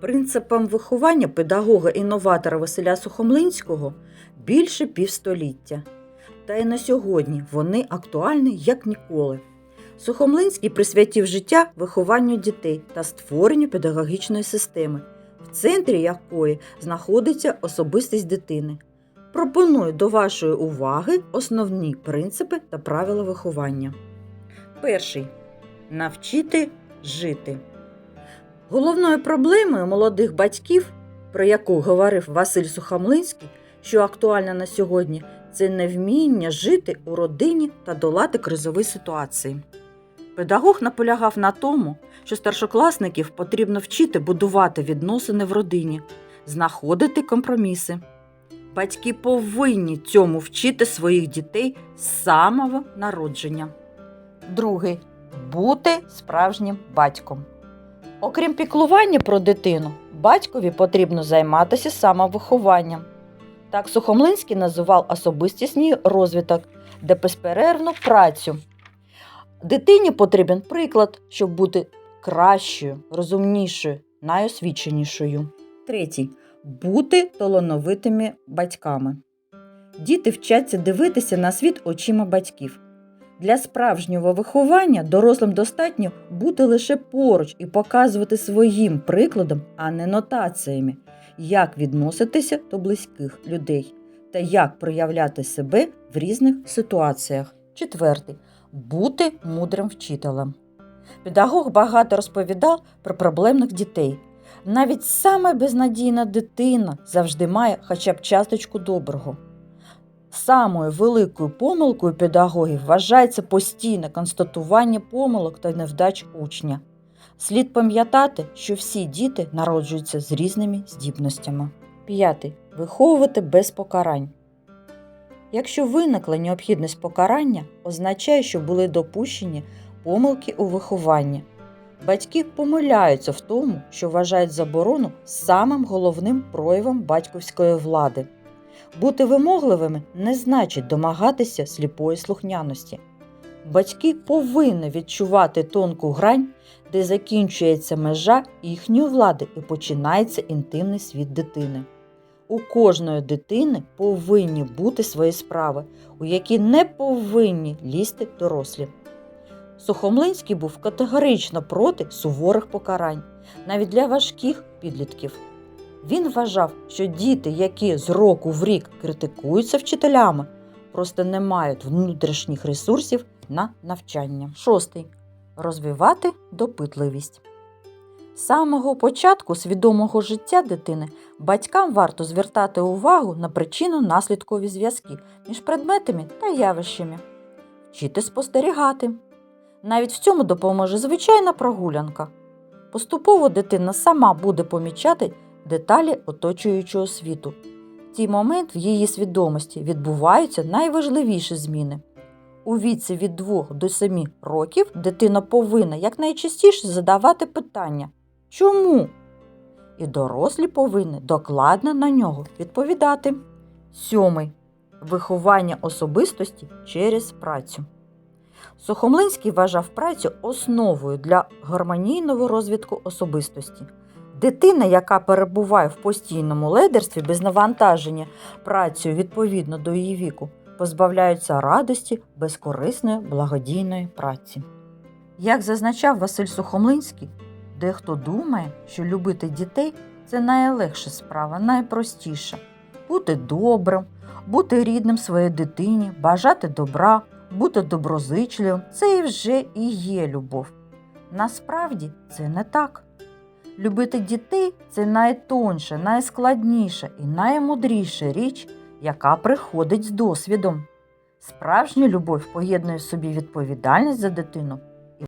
Принципам виховання педагога-інноватора Василя Сухомлинського більше півстоліття. Та й на сьогодні вони актуальні як ніколи. Сухомлинський присвятив життя вихованню дітей та створенню педагогічної системи, в центрі якої знаходиться особистість дитини. Пропоную до вашої уваги основні принципи та правила виховання. Перший навчити жити. Головною проблемою молодих батьків, про яку говорив Василь Сухомлинський, що актуальна на сьогодні, це невміння жити у родині та долати кризові ситуації. Педагог наполягав на тому, що старшокласників потрібно вчити будувати відносини в родині, знаходити компроміси. Батьки повинні цьому вчити своїх дітей з самого народження. Другий бути справжнім батьком. Окрім піклування про дитину, батькові потрібно займатися самовихованням. Так Сухомлинський називав особистісний розвиток, де безперервну працю. Дитині потрібен приклад, щоб бути кращою, розумнішою, найосвіченішою. Третій бути талановитими батьками. Діти вчаться дивитися на світ очима батьків. Для справжнього виховання дорослим достатньо бути лише поруч і показувати своїм прикладом, а не нотаціями, як відноситися до близьких людей та як проявляти себе в різних ситуаціях. Четвертий бути мудрим вчителем. Педагог багато розповідав про проблемних дітей. Навіть саме безнадійна дитина завжди має хоча б часточку доброго. Самою великою помилкою педагогів вважається постійне констатування помилок та невдач учня. Слід пам'ятати, що всі діти народжуються з різними здібностями. П'ятий. Виховувати без покарань. Якщо виникла необхідність покарання, означає, що були допущені помилки у вихованні. Батьки помиляються в тому, що вважають заборону самим головним проявом батьківської влади. Бути вимогливими не значить домагатися сліпої слухняності. Батьки повинні відчувати тонку грань, де закінчується межа їхньої влади і починається інтимний світ дитини. У кожної дитини повинні бути свої справи, у які не повинні лізти дорослі. Сухомлинський був категорично проти суворих покарань, навіть для важких підлітків. Він вважав, що діти, які з року в рік критикуються вчителями, просто не мають внутрішніх ресурсів на навчання. Шостий. Розвивати допитливість. З самого початку свідомого життя дитини батькам варто звертати увагу на причину наслідкові зв'язки між предметами та явищами, вчити спостерігати. Навіть в цьому допоможе звичайна прогулянка. Поступово дитина сама буде помічати деталі оточуючого світу. В цей момент в її свідомості відбуваються найважливіші зміни. У віці від 2 до 7 років дитина повинна якнайчастіше задавати питання чому? І дорослі повинні докладно на нього відповідати. Сьомий виховання особистості через працю. Сухомлинський вважав працю основою для гармонійного розвитку особистості. Дитина, яка перебуває в постійному лидерстві без навантаження працею відповідно до її віку, позбавляються радості безкорисної благодійної праці. Як зазначав Василь Сухомлинський, дехто думає, що любити дітей це найлегша справа, найпростіша бути добрим, бути рідним своїй дитині, бажати добра, бути доброзичливим це і вже і є любов. Насправді це не так. Любити дітей це найтонша, найскладніша і наймудріша річ, яка приходить з досвідом. Справжня любов поєднує собі відповідальність за дитину,